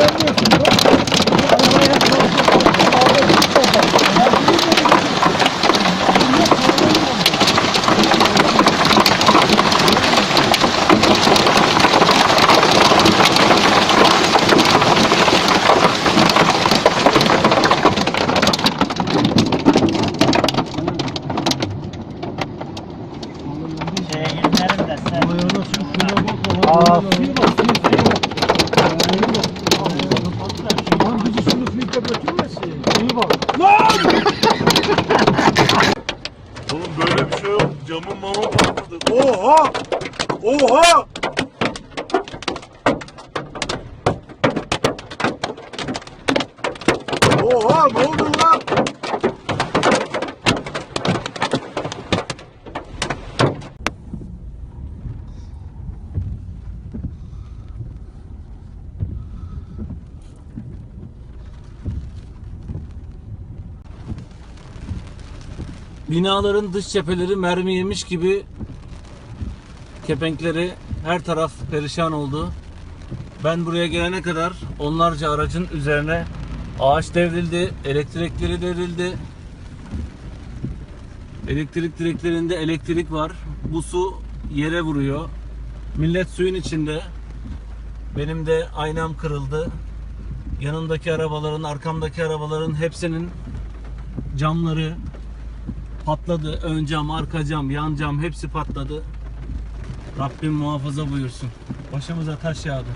ilerliyorsun. Arabaya Şeye gitmerim bak. Camın mama patladı. Oha! Oha! Oha ne oldu Binaların dış cepheleri mermi yemiş gibi kepenkleri her taraf perişan oldu. Ben buraya gelene kadar onlarca aracın üzerine ağaç devrildi, elektrikleri devrildi. Elektrik direklerinde elektrik var. Bu su yere vuruyor. Millet suyun içinde. Benim de aynam kırıldı. Yanımdaki arabaların, arkamdaki arabaların hepsinin camları, patladı. Ön cam, arka cam, yan cam hepsi patladı. Rabbim muhafaza buyursun. Başımıza taş yağdı.